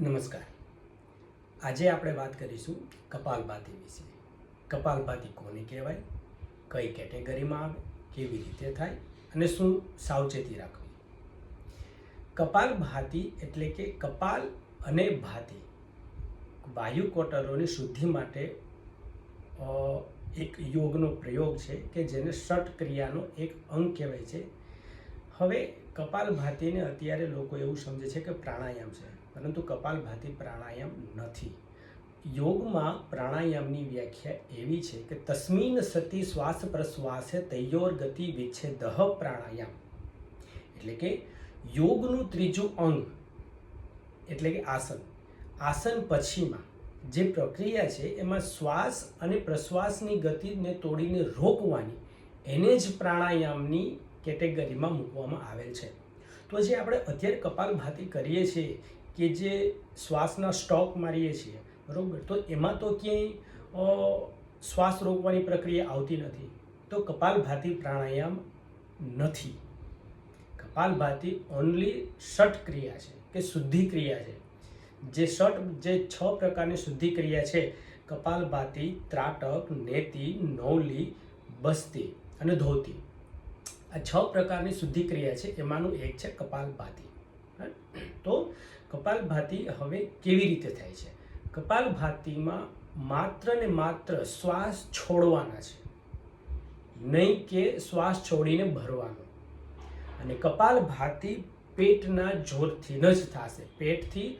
નમસ્કાર. આજે આપણે વાત કરીશું કપાલભાતી વિશે. કપાલભાતી કોને કહેવાય? કઈ કેટેગરીમાં આવે? કેવી રીતે થાય? અને શું સાવચેતી રાખવી? કપાલભાતી એટલે કે કપાલ અને ભાતી વાયુ કોટરોની શુદ્ધિ માટે એક યોગનો પ્રયોગ છે કે જેને ષટ ક્રિયાનો એક અંગ કહેવાય છે. હવે કપાલભાતીને અત્યારે લોકો એવું સમજે છે કે પ્રાણાયામ છે. પરંતુ કપાલભાતી પ્રાણાયામ નથી. યોગમાં પ્રાણાયામની વ્યાખ્યા એવી છે કે તસ્મિન સતી શ્વાસ પ્રશ્વાસે તૈયોર ગતિ વિચ્છેદહ પ્રાણાયામ. એટલે કે યોગનું ત્રીજું અંગ, એટલે કે આસન. આસન પછીમાં જે પ્રક્રિયા છે એમાં શ્વાસ અને પ્રશ્વાસની ગતિને તોડીને રોકવાની એને જ પ્રાણાયામની કેટેગરીમાં મૂકવામાં આવેલ છે. તો જે આપણે અત્યારે કપાલભાતી કરીએ છીએ કે જે શ્વાસના સ્ટોક મારીએ છીએ, બરાબર? તો એમાં તો ક્યાંય શ્વાસ રોકવાની પ્રક્રિયા આવતી નથી. તો કપાલભાતી પ્રાણાયામ નથી. કપાલભાતી ઓનલી ષટ ક્રિયા છે કે શુદ્ધિ ક્રિયા છે. જે ષટ, જે છ પ્રકારની શુદ્ધિ ક્રિયા છે, કપાલભાતી, ત્રાટક, નેતિ, નવલી, બસ્તી અને ધોતી. આ છ પ્રકારની શુદ્ધિ ક્રિયા છે, એમાંનું એક છે કપાલભાતી? તો કપાલભાતી હવે કેવી રીતે થાય છે? કપાલભાતીમાં માત્ર ને માત્ર શ્વાસ છોડવાના છે. નહીં કે શ્વાસ છોડીને ભરવાનો. અને કપાલભાતી પેટના જોરથી ન જ થશે. પેટથી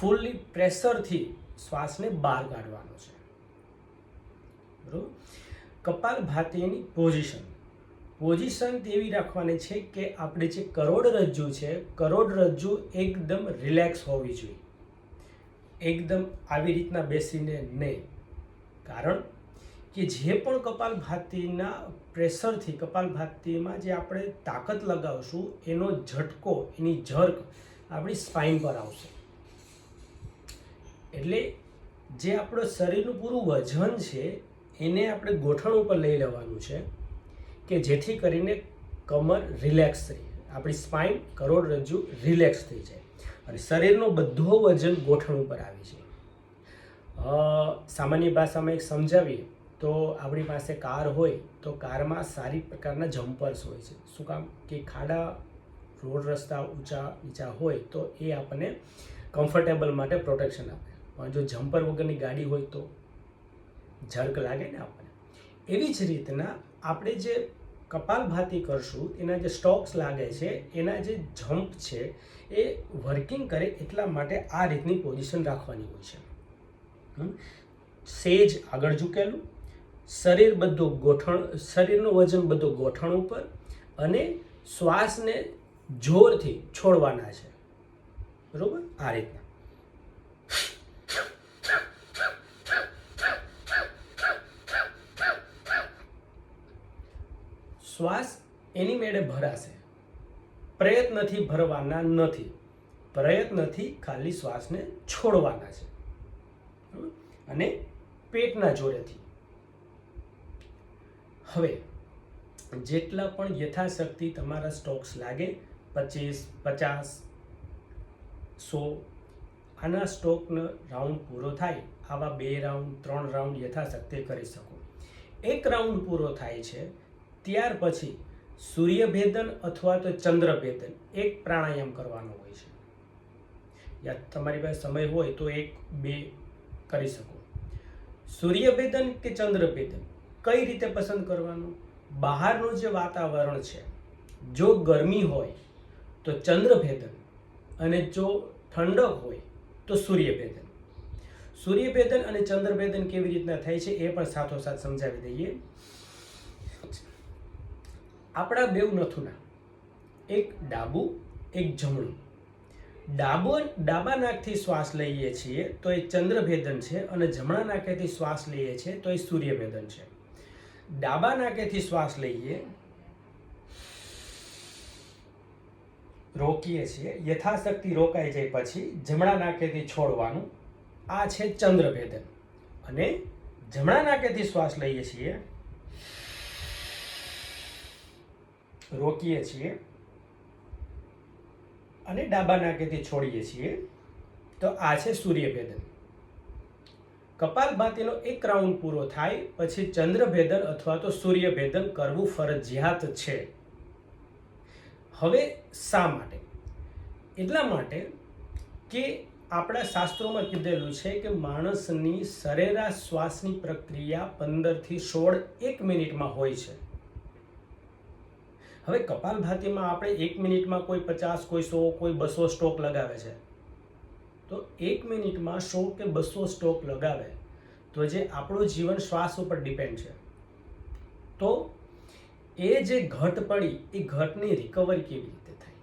ફૂલ્લી પ્રેશરથી શ્વાસને બહાર કાઢવાનો છે. બરોબર? કપાલભાતીની પોઝિશન. પોઝિશન તેવી રાખવાની છે કે આપણે જે કરોડરજ્જુ છે કરોડરજ્જુ એકદમ રિલેક્સ હોવી જોઈએ. એકદમ આવી રીતના બેસીને નહીં. કારણ કે જે પણ કપાલભાતીના પ્રેશરથી કપાલભાતીમાં જે આપણે તાકાત લગાવશું, એનો ઝટકો, એની ઝર્ક આપણી સ્પાઇન પર આવશે. એટલે જે આપણું શરીરનું પૂરું વજન છે, એને આપણે ગોઠણ ઉપર લઈ લેવાનું છે. કે જેથી કરીને કમર રિલેક્સ થઈ આપણી સ્પાઇન કરોડરજ્જુ રિલેક્સ થઈ જાય. અને શરીરનો બધો વજન ગોઠણ ઉપર આવી જાય સામાન્ય ભાષામાં એક સમજાવીએ તો આપણી પાસે કાર હોય તો કારમાં સારી પ્રકારના જમ્પર્સ હોય છે. શું કામ? કે ખાડા, રોડ રસ્તા ઊંચા નીચા હોય તો એ આપણને કમ્ફર્ટેબલ માટે પ્રોટેક્શન આપે. પણ જો જમ્પર વગરની ગાડી હોય તો ઝડક લાગે ને આપણને? એવી જ રીતના આપણે જે કપાલભાતી કરશું, એના જે સ્ટોક્સ લાગે છે, એના જે જમ્પ છે, એ વર્કિંગ કરે એટલા માટે આ રીતની પોઝિશન રાખવાની હોય છે. સેજ આગળ ઝૂકેલું, શરીર બધું ગોઠણ, શરીરનું વજન બધું ગોઠણ ઉપર અને શ્વાસને જોરથી છોડવાના છે. બરાબર? આ રીતના. શ્વાસ એની મેળે ભરાશે. પ્રયત્નથી ભરવાના નથી. પ્રયત્નથી ખાલી શ્વાસને છોડવાના છે. અને પેટના જોરેથી. હવે, જેટલા પણ યથાશક્તિ તમારા સ્ટોક્સ લાગે, પચીસ, પચાસ, સો, આના સ્ટોકનો રાઉન્ડ પૂરો થાય, આવા બે રાઉન્ડ, ત્રણ રાઉન્ડ યથાશક્તિ કરી શકો. એક રાઉન્ડ પૂરો થાય છે ત્યાર પછી સૂર્યભેદન અથવા તો ચંદ્રભેદન એક પ્રાણાયામ કરવાનો હોય છે. યા તમારી પાસે સમય હોય તો એક, બે કરી શકો. સૂર્યભેદન કે ચંદ્રભેદન કઈ રીતે પસંદ કરવાનું? બહારનું જે વાતાવરણ છે, જો ગરમી હોય તો ચંદ્રભેદન અને જો ઠંડક હોય તો સૂર્યભેદન. સૂર્યભેદન અને ચંદ્રભેદન કેવી રીતના થાય છે એ પણ સાથોસાથ સમજાવી દઈએ. આપણા બેવ નથુના. એક ડાબું, એક જમણું. ડાબો ડાબા નાકથી શ્વાસ લઈએ છીએ, તો એ ચંદ્રભેદન છે અને જમણા નાકેથી શ્વાસ લઈએ છીએ, તો એ સૂર્યભેદન છે. ડાબા નાકેથી શ્વાસ લઈએ, રોકીએ છીએ, યથાશક્તિ રોકાઈ જાય પછી જમણા નાકેથી છોડવાનું, આ છે ચંદ્રભેદન. અને જમણા નાકેથી શ્વાસ લઈએ છીએ રોકીએ છીએ અને ડાબા નાકેથી છોડીએ છીએ, તો આ છે સૂર્યભેદન. કપાલભાતીનો એક રાઉન્ડ પૂરો થાય, પછી ચંદ્રભેદન અથવા તો સૂર્યભેદન કરવું ફરજિયાત છે. હવે શા માટે? એટલા માટે કે આપણા શાસ્ત્રોમાં કીધેલું છે કે માણસની સરેરાશ શ્વાસની પ્રક્રિયા પંદરથી સોળ એક મિનિટમાં હોય છે. હવે કપાલભાતીમાં આપણે એક મિનિટમાં કોઈ પચાસ, કોઈ સો, કોઈ બસો સ્ટોક લગાવે છે. તો એક મિનિટમાં સો કે બસો સ્ટોક લગાવે, તો જે આપણું જીવન શ્વાસ ઉપર ડિપેન્ડ છે. તો એ જે ઘટ પડી, એ ઘટની રિકવરી કેવી રીતે થાય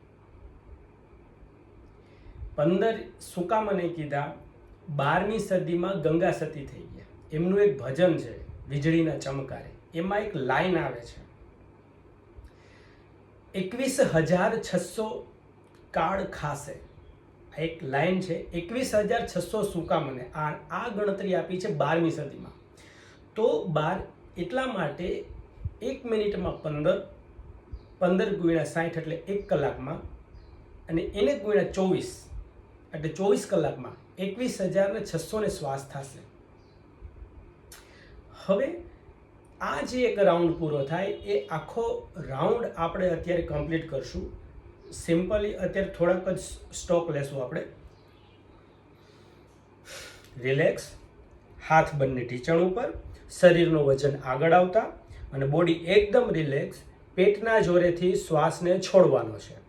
પંદર સુકા મને કીધા, બારમી સદીમાં ગંગા સતી થઈ ગયા. એમનું એક ભજન છે, વીજળીના ચમકારે. એમાં એક લાઈન આવે છે. એકવીસ હજાર છસો કાળ ખાશે. આ એક લાઈન છે. એકવીસ હજાર છસો સૂકા મને આ આ ગણતરી આપી છે બારમી સદીમાં. તો બાર એટલા માટે એક મિનિટમાં પંદર પંદર ગુણ્યા સાઠ એટલે એક કલાકમાં અને એને ગુણ્યા ચોવીસ એટલે ચોવીસ કલાકમાં એકવીસ હજાર ને છસો ને શ્વાસ થશે. હવે આ જે એક રાઉન્ડ પૂરો થાય એ આખો રાઉન્ડ આપણે અત્યારે કમ્પ્લીટ કરશું. સિમ્પલી અત્યારે થોડાક જ સ્ટોક લેશું આપણે. રિલેક્સ હાથ બંને ઢીચણ ઉપર. શરીરનું વજન આગળ આવતા. અને બોડી એકદમ રિલેક્સ પેટના જોરેથી શ્વાસને છોડવાનો છે.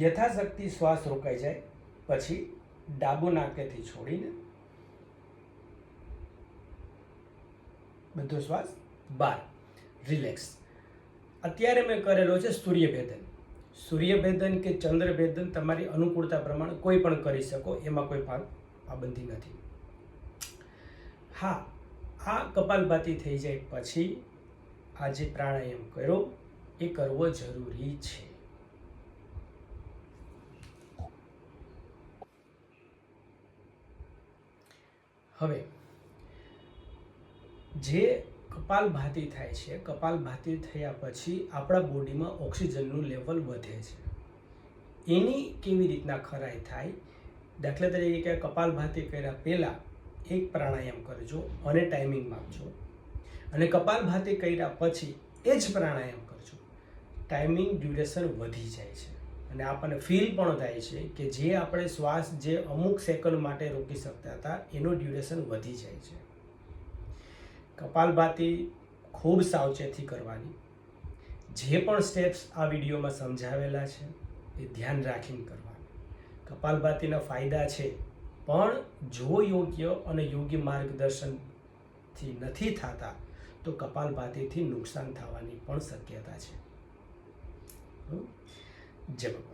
યથાશક્તિ શ્વાસ રોકાઈ જાય, પછી ડાબો નાકેથી છોડીને બધો શ્વાસ બાર રિલેક્સ અત્યારે મેં કરેલો છે સૂર્યભેદન. સૂર્યભેદન કે ચંદ્રભેદન તમારી અનુકૂળતા પ્રમાણે કોઈ પણ કરી શકો, એમાં કોઈ પાબંદી નથી. હા, આ કપાલભાતી થઈ જાય પછી આ જે પ્રાણાયામ કર્યો, એ કરવો જરૂરી છે. હવે, જે કપાલભાતી થાય છે કપાલભાતી થયા પછી આપણા બોડીમાં ઓક્સિજનનું લેવલ વધે છે. એની કેવી રીતના ખરાઈ થાય? દાખલા તરીકે કપાલભાતી કર્યા પહેલાં એક પ્રાણાયામ કરજો અને ટાઈમિંગ માપજો. અને કપાલભાતી કર્યા પછી એ જ પ્રાણાયામ કરજો. ટાઈમિંગ ડ્યુરેશન વધી જાય છે. અને આપણને ફીલ પણ થાય છે કે જે આપણે શ્વાસ જે અમુક સેકન્ડ માટે રોકી શકતા હતા, એનું ડ્યુરેશન વધી જાય છે. કપાલભાતી ખૂબ સાવચેતી કરવાની. જે પણ સ્ટેપ્સ આ વિડીયોમાં સમજાવેલા છે, એ ધ્યાન રાખીને કરવાના. કપાલભાતીના ફાયદા છે, પણ જો યોગ્ય અને યોગ્ય માર્ગદર્શનથી નથી થતા, તો કપાલભાતીથી નુકસાન થવાની પણ શક્યતા છે. 你见过吗